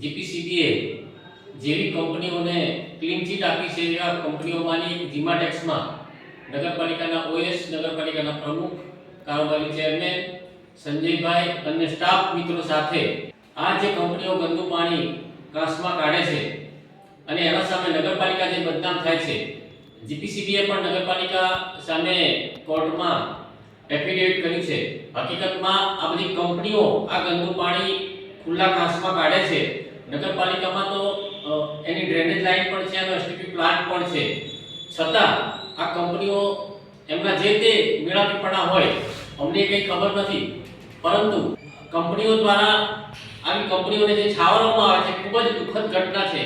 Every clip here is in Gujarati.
જીપીસીબીએ જેવી કંપનીઓને ક્લીન ચીટ આપી છે એવા કંપનીઓમાંની જીમાટેક્સમાં નગરપાલિકાના ઓએસ નગરપાલિકાના પ્રમુખ, કારોબારી ચેરમેન સંજયભાઈ અને સ્ટાફ મિત્રો સાથે આ જે કંપનીઓ ગંદુ પાણી કાસમાં કાઢે છે અને એના સામે નગરપાલિકા જે બદનામ થાય છે જીપીસીબીએ પણ નગરપાલિકા સામે કોર્ટમાં એફિડેવિટ કર્યું છે. હકીકતમાં આ બધી કંપનીઓ આ ગંદુ પાણી ખુલ્લા કાસમાં કાઢે છે. નગરપાલિકામાં તો એની ડ્રેનેજ લાઇન પણ છે અને એસટીપી પ્લાન્ટ પણ છે. છતાં, આ કંપનીઓ એમના જે તે મેળાપીપણા હોય, અમને કંઈ ખબર નથી. પરંતુ કંપનીઓ દ્વારા આવી કંપનીઓને જે છાવરવામાં આવે છે, ખૂબ જ દુઃખદ ઘટના છે.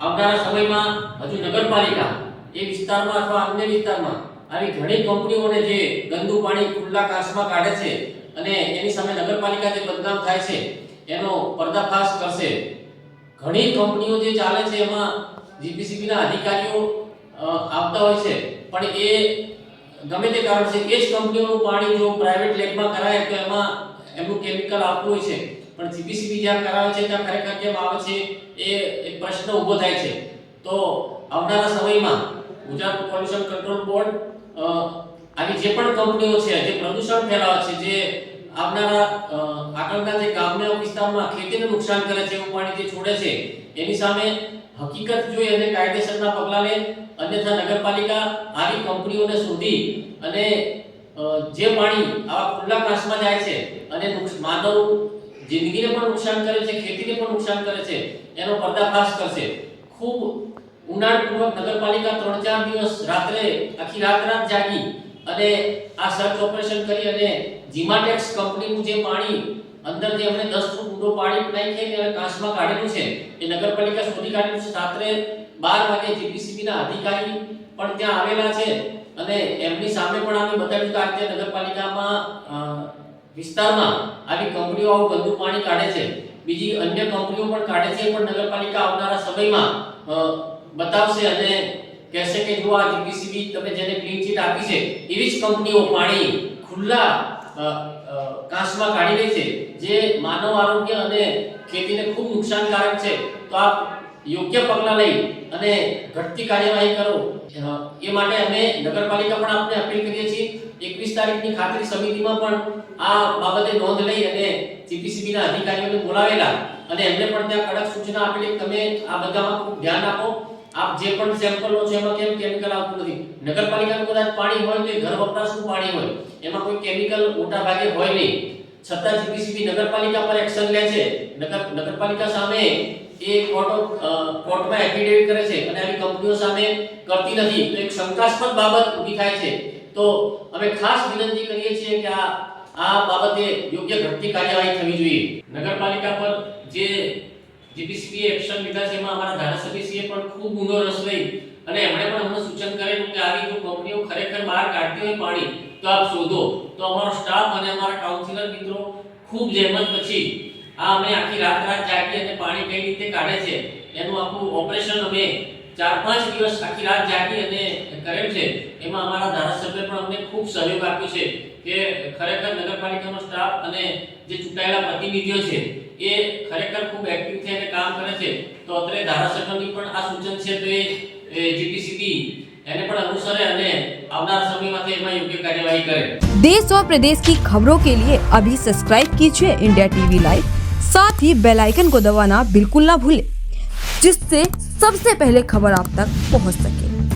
આવનારા સમયમાં હજુ નગરપાલિકા એ વિસ્તારમાં અથવા અન્ય વિસ્તારમાં આવી ઘણી કંપનીઓને જે ગંદુ પાણી ખુલ્લા કાશમાં કાઢે છે અને એની સામે નગરપાલિકા જે બદનામ થાય છે, એનો પર્દાફાશ કરશે. ઘણી કંપનીઓ જે ચાલે છે એમાં જીપીસીબીના અધિકારીઓ આપતા હોય છે. પણ એ ગમે તે કારણથી એ જ કંપનીઓનું પાણી જો પ્રાઇવેટ લેબમાં કરાય તો એમાં એમનું કેમિકલ આપવું હોય છે. પણ જીપીસીબી જ્યાં કરાવે છે, ત્યાં ખરેખર કેમ આવે છે, એ એક પ્રશ્ન ઊભો થાય છે. તો આવનારા સમયમાં ગુજરાત પોલ્યુશન કંટ્રોલ બોર્ડ આવી જે પણ કંપનીઓ છે, જે પ્રદૂષણ ફેલાવે છે, જે આવનારા અ, આગળના જે ગામના વિસ્તારમાં ખેતીને નુકસાન કરે છે એવું પાણી જે છોડે છે એની સામે હકીકત જોઈ અને કાયદેસરના પગલાં લે અન્યથા નગરપાલિકા આવી કંપનીઓને શોધી અને જે પાણી આવા ખુલ્લા કાશમાં જાય છે અને માનવ જિંદગીને પણ નુકસાન કરે છે ખેતીને પણ નુકસાન કરે છે એનો પર્દાફાશ કરશે. ખૂબ ઉનાળપૂર્વક નગરપાલિકા ત્રણ ચાર દિવસ રાત્રે આખી રાત રાત જાગી અને આ સર્ચ ઓપરેશન કરી અને જીમાટેક્સ કંપનીનું જે પાણી અંદર જે અમને 10 ફૂટ ઊંડો પાણી નાખીને અને કાચમાં કાઢેલું છે, એ નગરપાલિકા શોધી કાઢેલું છે. રાત્રે 12 વાગે જીપીસીબી ના અધિકારી પણ ત્યાં આવેલા છે અને એમની સામે પણ અમે બતાવ્યું કે આજે નગરપાલિકામાં વિસ્તારમાં આવી કંપનીઓ આવું ગંદુ પાણી કાઢે છે. બીજી અન્ય કંપનીઓ પણ કાઢે છે પણ નગરપાલિકા આવનારા સમયમાં બતાવશે અને કહેશે કે જો આ જીપીસીબી તમે જેને ક્લીન ચીટ આપી છે એવી જ કંપનીઓ પાણી ખુલ્લા અ, કાઢી રહી છે જે માનવ આરોગ્ય અને ખેતીને ખૂબ નુકસાનકારક છે. તો આપ યોગ્ય પગલાં લઈ અને ઘટતી કાર્યવાહી કરો. એ માટે અમે નગરપાલિકા પણ આપને અપીલ કરીએ છીએ એકવીસ તારીખની ખાતરી સમિતિમાં પણ આ બાબતે નોંધ લઈ અને જીપીસીબીના અધિકારીઓને બોલાવેલા અને એમને પણ ત્યાં કડક સૂચના આપેલી. તમે આ બધામાં ખૂબ ધ્યાન આપો. આપ જે પણ સેમ્પલો છે, એમાં કેમ કેમિકલ આવતું નથી? નગરપાલિકાનું કદાચ પાણી હોય તો ઘર વપરાશનું પાણી હોય. એમાં કોઈ કેમિકલ મોટા ભાગે હોય નહીં. છતાં જીપીસીબી નગરપાલિકા પર એક્શન લે છે. નગર, નગરપાલિકા સામે એ કોર્ટ કોર્ટમાં એફિડેવિટ કરે છે અને આવી કંપનીઓ સામે કરતી નથી. તો એક શંકાસ્પદ બાબત ઊભી થાય છે. તો અમે ખાસ વિનંતી કરીએ છીએ કે આ આ બાબતે યોગ્ય ઘટતી કાર્યવાહી થવી જોઈએ. નગરપાલિકા પર જે જીપીસીબી એક્શન લીધા છે, એમાં અમારા ધારાસભ્યશ્રીએ પણ ખૂબ ઊંડો રસ લઈ અને એમણે પણ અમને સૂચન કરેલું કે આવી જો કંપનીઓ ખરેખર બહાર કાઢતી હોય પાણી, તો આપ શોધો. તો અમારો સ્ટાફ અને અમારા કાઉન્સિલર મિત્રો ખૂબ જહેમત પછી આ અમે આખી રાત રાત જાગી અને પાણી કઈ રીતે કાઢે છે, એનું આખું ઓપરેશન અમે ચાર પાંચ દિવસ આખી રાત જાગી અને કરેલ છે એમાં અમારા ધારાસભ્ય પણ અમને ખૂબ સહયોગ આપ્યો છે કે ખરેખર નગરપાલિકાનો સ્ટાફ અને જે ચૂંટાયેલા પ્રતિનિધિઓ છે એ ખરેખર ખૂબ એક્ટિવ થઈ અને કામ કરે છે તો અત્રે ધારાસભ્યની પણ આ સૂચન છે તો એ જીપીસીબી એને પણ અનુસરે અને આવનારા સમયમાં એમાં યોગ્ય કાર્યવાહી કરે देश और प्रदेश की खबरों के लिए अभी सब्सक्राइब कीजिए इंडिया टीवी लाइव साथ ही बेल आइकन को दबाना बिल्कुल ना भूलें जिससे सबसे पहले खबर आप तक पहुंच सके